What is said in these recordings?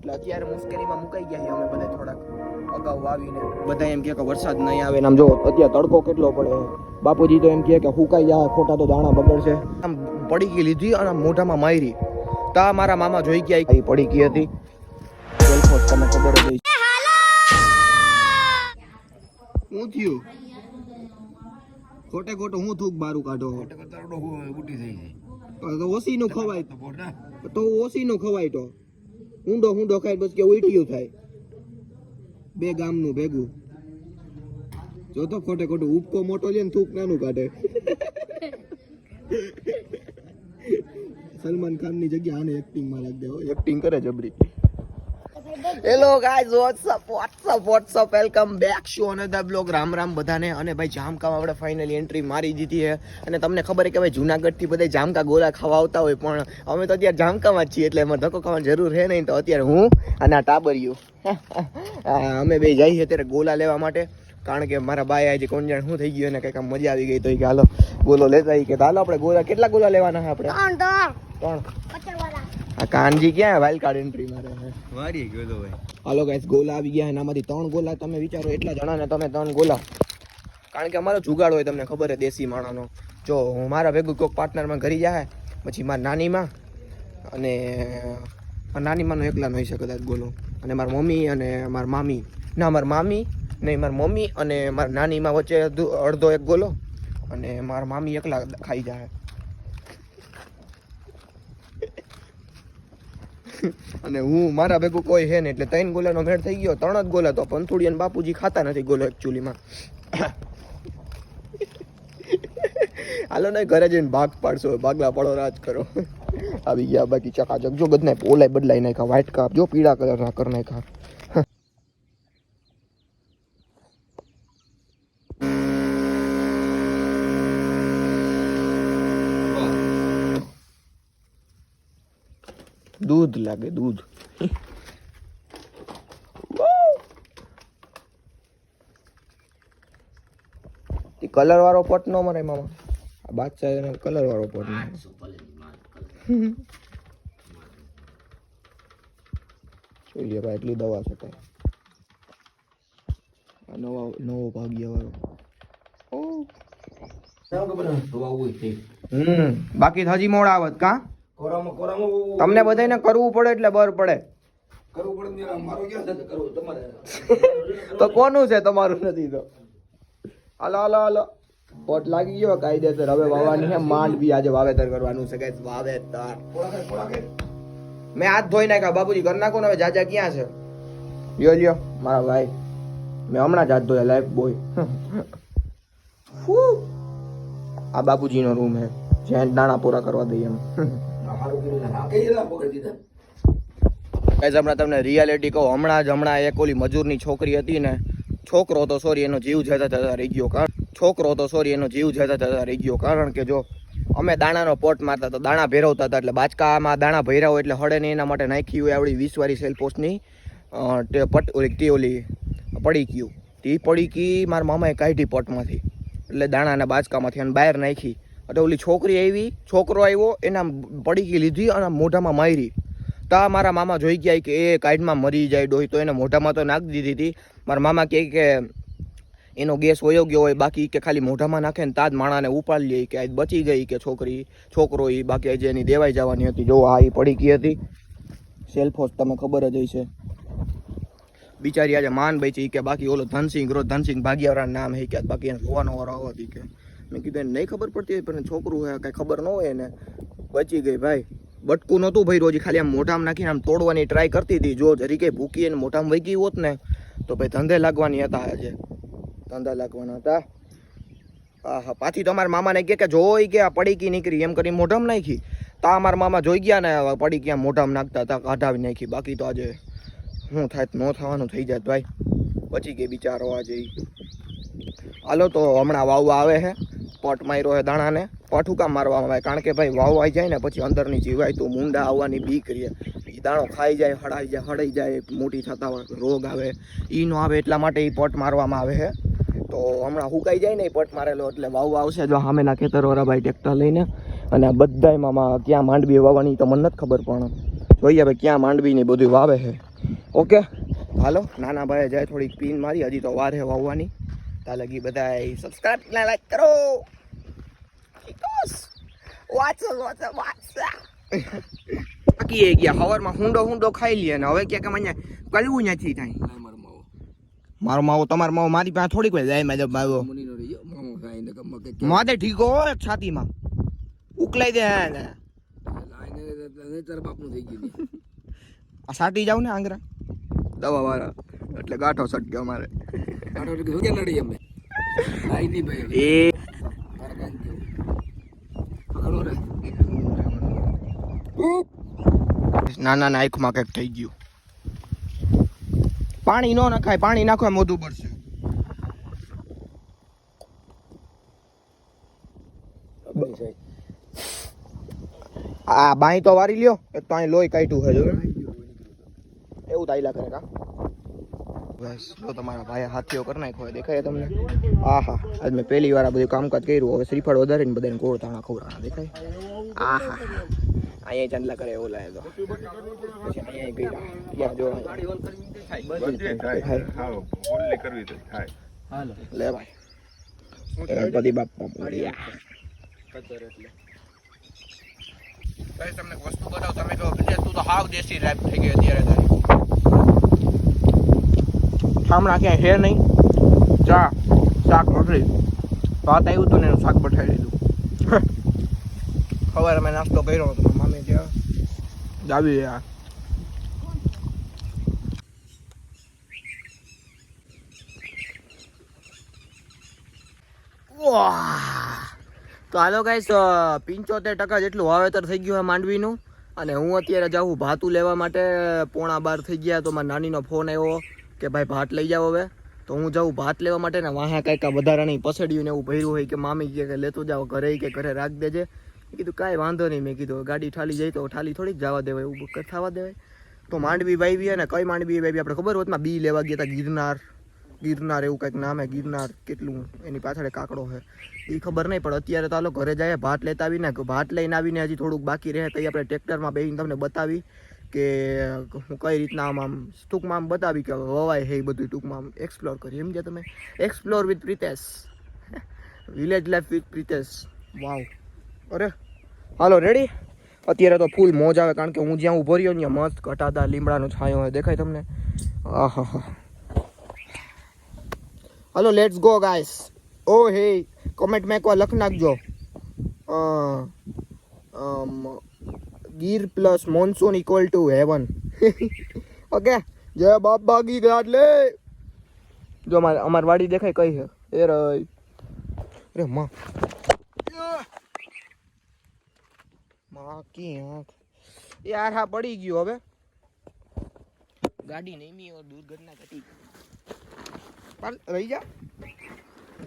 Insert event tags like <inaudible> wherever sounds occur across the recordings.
એટલે અત્યારે મુશ્કેલીમાં મુકાઈ ગયા છીએ અમે બધા થોડાક અગાઉ વાવીને બધા એમ કહે કે વરસાદ નહીં આવે ને આમ જો અત્યારે તડકો કેટલો પડે બાપુજી તો એમ કહે કે હુકાઈ જાય ખોટા તો દાણા બગડશે આમ પડી ગઈ લીધી અને મોઢામાં મારી તા મારા મામા જોઈ ગયા આવી પડી ગઈ હતી સેલ્ફોસ તમે ખબર જ. શું થયું ખોટે ખોટું હું થૂક બારું કાઢો ઉટી થઈ જાય તો ઓસી નું ખવાય તો ઓસી નું ખવાય તો ઊંડો ઊંડો ખાય બસ કે ઉલટીયું થાય. બે ગામનું ભેગું. જો તો ખોટે ખોટું ઉપકો મોટો લે ને થૂક નાનું કાઢે. <laughs> સલમાન ખાનની જગ્યા આને એક્ટિંગમાં રાખ દે એક્ટિંગ કરે જબરી. Hello guys what's up what's up what's up welcome back show another blog Ram Ram બધાને. અને ભાઈ જામકામ આપણે ફાઇનલી એન્ટ્રી મારી દીધી છે. અને તમને ખબર છે કે ભાઈ જૂનાગઢથી બધા જામકા ગોળા ખાવા આવતા હોય પણ અમે તો અત્યારે જામકામાં જ છીએ એટલે એમાં ધક્કો ખાવાની જરૂર છે નહીં. તો અત્યારે હું અને આ ટાબરિયું. <laughs> અમે બે જઈએ અત્યારે ગોલા લેવા માટે. કારણ કે મારા બાય આજે કોણ જાણ શું થઈ ગયું અને કંઈક મજા આવી ગઈ તો કે હાલો ગોલો લેતા કે હાલો આપણે ગોલા કેટલા ગોલા લેવાના છે આપણે? ત્રણ આ કાનજી ક્યાં વાઇલ્ડ કાર્ડ એન્ટ્રી મારે મારી ગયો તો ભાઈ. હાલો ગાઈસ ગોલા આવી ગયા એનામાંથી ત્રણ ગોલા તમે વિચારો એટલા જણા ને તમે ત્રણ ગોલા કારણ કે અમારો જુગાડ હોય તમને ખબર છે દેશી માણાનો જો હું મારા ભેગું કોઈક પાર્ટનરમાં ઘરી જાય પછી મારા નાનીમાં અને મારા નાનીમાંનો એકલા નહીં છે કદાચ ગોલો અને મારા મમ્મી અને મારા મામી. ના મારા મામી નહીં મારા મમ્મી અને મારા નાનીમાં વચ્ચે અડધો એક ગોલો અને મારા મામી એકલા ખાઈ જાય. <laughs> અને હું, મારા ભેગું કોઈ છે ને એટલે ત્રણ ગોલાનો ભેળ થઈ ગયો, ત્રણ જ ગોલા તો પંથુડી અને બાપુજી ખાતા નથી ગોલો એકચ્યુઅલીમાં <laughs> હાલો ને, ઘરે જઈને ભાગ પાડશો, ભાગલા પડો, રાજ કરો. <laughs> આવી ગયા બાકી ચકાચક જો બધાને ઓલાય બદલાઈ નાખ્યા વ્હાઈટ કાપ, જો પીળા કલરના કર નાખ્યા. દૂધ લાગે દૂધ. કલર વાળો પટ નો મરે મામા. આ બાદશાહ કલર વાળો પટ નો જોઈએ ભાઈ એટલી દવા છે આ નવા નવો ભાગ્ય વાળો ઓ હમ બાકી તો હજી મોડા આવત કા? કોરામાં કોરામાં તમને બધાને કરવું પડે એટલે બર પડે. કરવું પડે મારો ક્યાં છે કરવું? તમારે તો કોનું છે તમારું નથી તો? હાલો હાલો હાલો. પોટ લાગી ગયો કાયદેસર. હવે વાવવાની છે માંડ બી. આજે વાવેતર કરવાનું છે ગાઈસ વાવેતર. મેં હાથ ધોઈ નાખ્યા. બાપુજી કરી નાખો ને હવે જાજા ક્યાં છે? લ્યો લ્યો મારા ભાઈ. મેં હમણાં જ હાથ ધોયા લાઈફ બોય આ બાપુજીનો રૂમ હે જ્યાં નાણા પૂરા કરવા દઈએ એમ. હમણાં તમને રિયાલિટી કહું. હમણાં જ હમણાં એક ઓલી મજૂરની છોકરી હતી ને, છોકરો તો સોરી એનો જીવ જતા જતા રહી ગયો. કારણ છોકરો તો સોરી એનો જીવ જતા જતા રહી ગયો. કારણ કે જો, અમે દાણાનો પોટ મારતા હતા, દાણા ભેરવતા હતા. એટલે બાચકામાં દાણા હોય એટલે હળે નહીં એના માટે નાખી હોય આવડી વીસવાળી સેલ પોસ્ટની પટ, ઓલી, તે ઓલી પડી ગયું. તે પડી કી મારા મામાએ કાઢી પોટમાંથી. એટલે દાણાના બાચકામાંથી અને બહાર નાખી. એટલે ઓલી છોકરી આવી, છોકરો આવ્યો, એના પડીકી લીધી અને મોઢામાં મારી. તા મારા મામા જોઈ ગયા કે એ કાઈડમાં મરી જાય ડોહી, તો એને મોઢામાં તો નાખી દીધી હતી. મારા મામા કહે કે એનો ગેસ વયો ગયો હોય, બાકી કે ખાલી મોઢામાં નાખે ને તાજ માણાને ઉપાડી લે, કે આજ બચી ગઈ કે છોકરી, છોકરો એ બાકી આજે એની દેવાઈ જવાની હતી. જો આ એ પડીકી હતી. સેલ્ફોસ તમે ખબર જ હશે બિચારી આજે માન બચી કે બાકી ઓલો ધનસિંહ રો ધનસિંહ ભાગ્યાવાળા નામ હે કે બાકી એને જોવાનો વારો આવો હતી કે. મેં કીધું, એને નહીં ખબર પડતી હોય, પણ છોકરું હે કાંઈ ખબર ન હોય એને. બચી ગઈ ભાઈ. બટકું નહોતું ભાઈ રોજી ખાલી આમ મોઢામાં નાખીને આમ તોડવાની ટ્રાય કરતી હતી. જો જરી કંઈ ભૂકી અને મોઢામાં વહી ગઈ હોત ને, તો ભાઈ ધંધે લાગવાની હતા આજે. ધંધા લાગવાના હતા. હા હા પાછી તમારા મામાને કહે કે જોઈ ગયા પડીકી નીકળી. એમ કરી મોઢામાં નાખી. તા અમારા મામા જોઈ ગયા ને પડીકી આમ મોઢામાં નાખતા હતા, કાઢાવી નાખી. બાકી તો આજે શું થાય ન થવાનું થઈ જાય ભાઈ. પછી કે બિચારો આ જઈ. હાલો તો હમણાં વાવવા આવે છે પટ માર્યો હે દાણાને. પટ કામ મારવામાં આવે. કારણ કે ભાઈ વાવ આવી જાય ને પછી અંદરની જીવાય તો મૂંડા આવવાની બીક રહે. એ દાણો ખાઈ જાય હડાઈ જાય હડાઈ જાય, મોટી થતા હોય, રોગ આવે. એ ન આવે એટલા માટે એ પટ મારવામાં આવે છે તો હમણાં હુકાઈ જાય ને એ પટ મારેલો એટલે વાવવા આવશે જો સામેના ખેતરવાળા ભાઈ ટ્રેક્ટર લઈને. અને આ બધાયમાં ક્યાં માંડવી વાવવાની તો મને નથી ખબર પણ. જોઈએ હવે ક્યાં માંડવી ને બધું વાવે છે ઓકે. હાલો નાના ભાઈ જાય થોડીક પીન મારી હજી તો વાર હે વાવવાની. તા લગી બધા સબસ્ક્રાઇબ ના લાઈક કરો. વાચ વાચ વાચ. બાકી એ ગયા હવારમાં હુંડો હુંડો ખાઈ લે ને. હવે ક્યાંક મને કરવું નથી થાય મારો માવો. મારો માવો તમારો માવો મારી પાસે થોડીક વાર જાય મેં માવો. માથે ઠીકો હોય છાતીમાં. ઉકલાઈ દે આ સાટી જાવ ને આંગરા. દવા વાળા. એટલે ગાંઠો સટક્યો અમારે. આટો કે કે નડી અમે? ની ભાઈ એ. પકડો રે. નાના કંઈક થઈ ગયું. પાણી ન નખાય પાણી નાખવા મોઢું પડશે. આ બાઈ તો વારી લ્યો એક તો અહીં લોહી કાઢ્યું છે જો એવું તાયલા કરે કા? બસ જો તમારા ભાઈ હાથીઓ કરી નાખ્યો હોય દેખાય તમને? આહા આજ મેં પહેલી વાર આ બધું કામકાજ કર્યું હવે શ્રીફળ વધારે ને બધાને ગોળ તાણા ખવડાણા દેખાય? આહા અહીંયા ચાંદલા કરે એવું લાગે તો. પછી અહીંયા ગયા ત્યાં જો લે ભાઈ. ગણપતિ બાપા મળ્યા. તમને વસ્તુ બતાવ તમે કહો કે તું તો હાવ દેશી રેપ થઈ ગઈ અત્યારે તારી. હમણાં ક્યાંય હે નહીં? ચા શાક રોટલી. ભાત આવ્યું હતું ને એનું શાક બઠાવી દીધું ખબર અમે નાસ્તો કર્યો હતો મામી ત્યાં દાવી ગયા તો હાલો ગાઈસ પંચોતેર ટકા જેટલું વાવેતર થઈ ગયું છે માંડવીનું. અને હું અત્યારે જાઉં ભાતું લેવા માટે, પોણા બાર થઈ ગયા તો મારા નાનીનો ફોન આવ્યો. કે ભાઈ ભાત લઈ જાઓ હવે. તો હું જાઉં ભાત લેવા માટે ને વાહે કાંઈક વધારાની પસડ્યું ને એવું ભર્યું હોય કે મામી કે લેતો જાઓ ઘરે કે ઘરે રાખ દેજે. કીધું, કાંઈ વાંધો નહીં. મેં કીધું, ગાડી ઠાલી જાય તો ઠાલી થોડીક જવા દેવાય, એવું થવા દેવાય. તો માંડવી વાવી અને કઈ માંડવી વાવી આપણે ખબર હોતમાં બી લેવા ગયા હતા ગિરનાર. ગિરનાર એવું કંઈક નામ હે, ગિરનાર કેટલું, એની પાછળ કાકડો છે એ ખબર નહીં, પણ અત્યારે તો આલો ઘરે જાય ભાત લેતા આવીને, ભાત લઈને આવીને હજી થોડુંક બાકી રહે તો આપણે ટ્રેક્ટરમાં બેહીને તમને બતાવી. કે, હું કઈ રીતના આમ આમ ટૂંકમાં આમ બતાવી કે વવાય છે એ બધું ટૂંકમાં આમ એક્સપ્લોર કરી. સમજ્યા તમે explore with Pritesh village life with Pritesh wow અરે, હાલો રેડી અત્યારે તો ફૂલ મોજ આવે કારણ કે હું જ્યાં ઊભો રહ્યો ત્યાં મસ્ત ઘટાતા લીમડાનો છાંયો હોય, દેખાય તમને? આહા હા હાલો લેટ્સ ગો ગાઈસ ઓ, હે કોમેન્ટમાં એકવાર લખ નાખજો. Gir plus monsoon equal to heaven okay જય બાપ બાગી એટલે જો અમારે, અમાર વાડી દેખાય કઈ છે? એ રહી. અરે માં. માં કી આંખ યાર હા પડી ગયું હવે. ગાડી નહીમી ઓર દુર્ઘટના ઘટી પર રહી જા.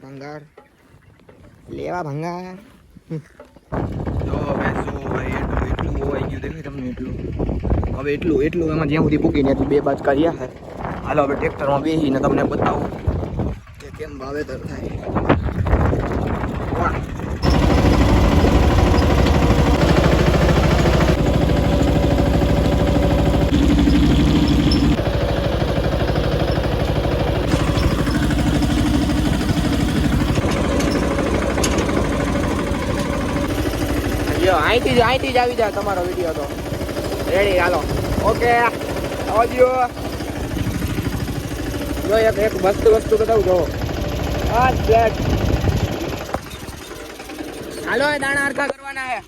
ભંગાર. લેવા ભંગાર. જો હવે જો હોવાઈ ગયું દેખાય તમને એટલું? હવે એટલું એટલું એમાં જ્યાં સુધી પૂકી ત્યાંથી બે બાજકા રહ્યા છે. હાલો, હવે ટ્રેક્ટરમાં બેસીને તમને બતાવું કે કેમ વાવેતર થાય. અહીંથી જ અહીંથી જ આવી જાય તમારો વીડિયો તો. રેડી હાલો. ઓકે આવજો. જો એક એક મસ્ત વસ્તુ બતાવું, જો. આ ફ્લેટ હાલો, એ દાણા હરખા કરવાના હે.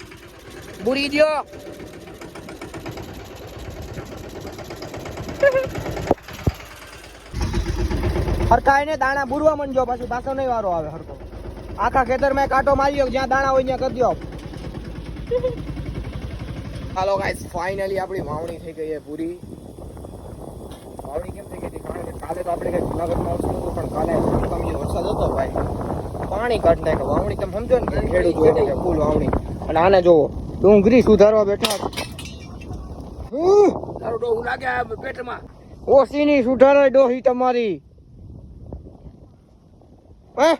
બુરી દ્યો હરખા એને દાણા બુરવા મંડજો, પછી પાછો નહીં વારો આવે હરખો. આખા ખેતરમાં કાંટો માર્યો, જ્યાં દાણા હોય ત્યાં કરી દો હાલો ગાઈસ ફાઇનલી આપણી વાવણી થઈ ગઈ છે પૂરી. વાવણી કેમ થઈ ગઈ હતી? કારણ કે કાલે તો આપણે કઈ જુનાગઢમાં આવશું હતું પણ કાલે કમી વરસાદ હતો ભાઈ પાણી કાઢ નાખે વાવણી તમે સમજો ને કે ખેડૂત હોય ને ફૂલ વાવણી. અને આને જોવો ડુંગરી સુધારવા બેઠા. તારો ડોહું લાગે પેટમાં. ઓસીની સુધારે ડોહી તમારી. હે?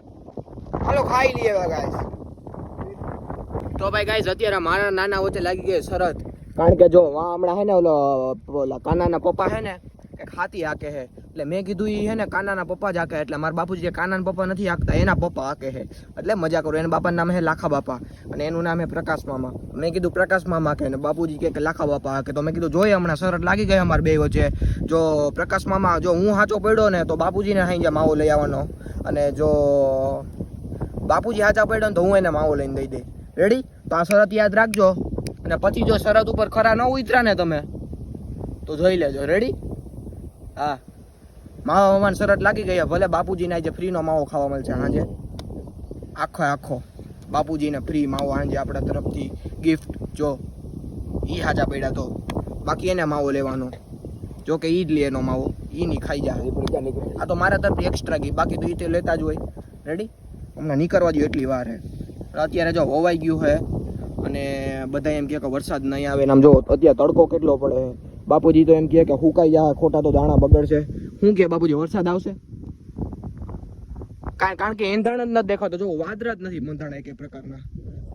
હાલો ખાઈ લઈએ ગાઈસ તો ભાઈ ગાઈસ અત્યારે મારા નાના વચ્ચે લાગી ગઈ શરત. કારણ કે જો વા હમણાં હે ને ઓલો, ઓલા કાનાના પપ્પા હે ને, કે ખાતી હાકે હે એટલે મેં કીધું એ હે ને કાનાના પપ્પા જ હાકે એટલે મારા બાપુજી કાનાના પપ્પા નથી હાકતા, એના પપ્પા હાકે હે એટલે મજા કરું, એના બાપાનું નામ હે લાખા બાપા. અને એનું નામ હે પ્રકાશ મામા. મેં કીધું પ્રકાશ મામા હાકે ને બાપુજી કે લાખા બાપા હાકે. તો મેં કીધું જોઈએ હમણાં શરત લાગી ગઈ અમારા બે વચ્ચે. જો પ્રકાશ મામા, જો હું સાચો પડ્યો ને, તો બાપુજીને હાઈ જ્યાં માવો લઈ આવવાનો. અને જો બાપુજી સાચા પડ્યો ને, તો હું એને માવો લઈને દઈ દઈ રેડી તો આ શરત યાદ રાખજો. અને પછી જો શરત ઉપર ખરા ન ઉતરા ને તમે, તો જોઈ લેજો. રેડી હા. માવા મામાને શરત લાગી ગઈ. ભલે બાપુજીને આજે ફ્રીનો માવો ખાવા મળશે સાંજે આખો આખો. બાપુજીને ફ્રી માવો સાંજે આપણા તરફથી ગિફ્ટ જો એ હાજા પડ્યા તો. બાકી એને માવો લેવાનો. જો કે ઈ જ લે એનો માવો. ઈ નહીં ખાઈ જાય. એ આ તો મારા તરફથી એક્સ્ટ્રા ગી બાકી તો એ તે લેતા જ હોય. રેડી હમણાં નીકળવા દો એટલી વાર હે. અત્યારે જો હોવાઈ ગયું છે અને બધા એમ કે વરસાદ નહીં આવે આમ જો અત્યારે તડકો કેટલો પડે. બાપુજી તો એમ કહે કે હુકાઈ જાય ખોટા તો દાણા બગડશે. શું કે બાપુજી, વરસાદ આવશે? કારણ કારણ કે એંધાણ જ નથી દેખાતો. જો વાદરા જ નથી મંધાણા એક પ્રકારના.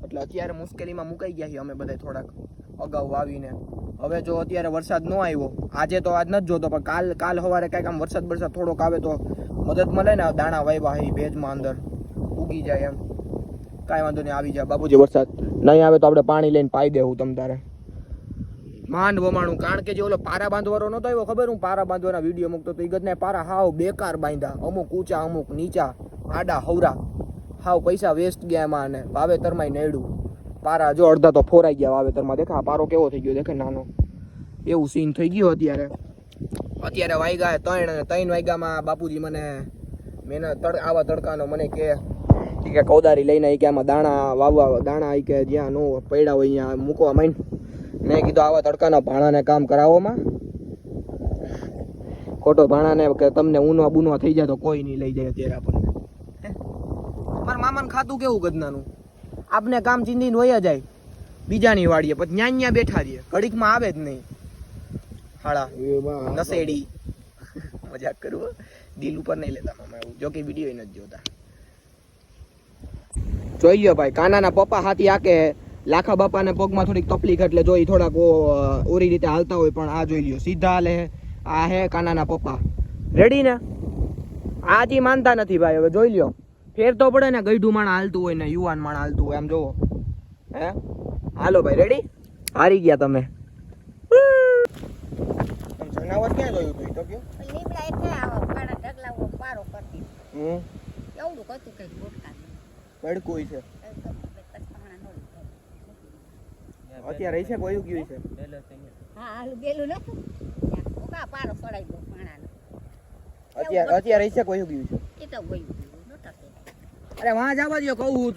એટલે અત્યારે મુશ્કેલીમાં મુકાઈ ગયા છીએ અમે બધા થોડાક અગાઉ વાવીને. હવે જો અત્યારે વરસાદ ન આવ્યો, આજે તો આજ નથી જોતો, પણ કાલ કાલ સવારે કાંઈક આમ વરસાદ વરસાદ થોડોક આવે તો મદદ મળે ને દાણા વાવ્યા એ ભેજમાં અંદર. ઉગી જાય એમ. કાંઈ વાંધો નહીં, આવી જાય બાપુજી, વરસાદ નહીં આવે તો આપણે પાણી લઈને પાઈ દેવું તમ તારે. માંડ વમાણું. કારણ કે જે ઓલો પારા બાંધવાનો નતો આવ્યો, ખબર હું? પારા બાંધવાના વીડિયો મૂકતો તો ઈ ને પારા હાવ બેકાર બાંધ્યા. અમુક ઊંચા, અમુક નીચા. આડા, હવરા. હાવ પૈસા વેસ્ટ ગયા એમાં અને વાવેતરમાં નેડું. પારા જો અડધા તો ફોરાઈ ગયા વાવેતરમાં. દેખા પારો કેવો થઈ ગયો? દેખે નાનો. એવું સીન થઈ ગયું અત્યારે. અત્યારે વાગ્યા ત્રણ અને ત્રણ વાગ્યામાં બાપુજી મને મેં તડ, આવા તડકાનો મને કે કે કૌદારી લઈને આવી કે આમાં દાણા વાવવા, દાણા કે જ્યાં નો પડ્યા હોય અહીંયા મૂકવા માંડ. મેં કીધું આવા તડકાના ભાણાને કામ કરાવવામાં ખોટો ભાણાને કે તમને ઊનવા બુનવા થઈ જાય તો કોઈ નહીં લઈ જાય અત્યારે આપણને? મારા મામાને ખાતું કેવું ગદનાનું? આપને કામ ચીંધીને વયા જાય. બીજાની વાડીએ, પછી ન્યા ન્યા બેઠા રહીએ. ઘડીકમાં આવે જ નહીં. હાળા, નસેડી. <laughs> મજાક કરું દિલ ઉપર નહીં લેતા મામા એવું. જો કે વીડિયો નથી જોતા. જોઈ લો ભાઈ. કાનાના પપ્પા હાથી આકે લાખા બાપાને પગમાં થોડીક તકલીફ એટલે જોઈ થોડાક ઓ, ઓરી રીતે હાલતા હોય પણ આ જોઈ લ્યો. સીધા લે હે. આ હે કાનાના પપ્પા. રેડી ને? આજી માનતા નથી ભાઈ. હવે જોઈ લ્યો. ફેર તો પડે ને ગઈઢું માણા હાલતું હોય ને યુવાન માણા હાલતું હોય. આમ જોવો. હે? હાલો ભાઈ રેડી હારી ગયા તમે. જનાવર ક્યાં જોયું તું? તો કયો. લીમડા એટલે આવો? કાળા ઢગલા પારો કરતી. હમ. એવું કતું કઈ ગોઠા બડકું છે. અત્યારે છે કોઈ ગયું છે? હા હાલું ગેલું નતું ઓકા પારો સડાઈ દો પાણાનો. અત્યારે અત્યારે છે કોઈ ગયું છે? એ તો ગયું અરે વાં જવા દો કહું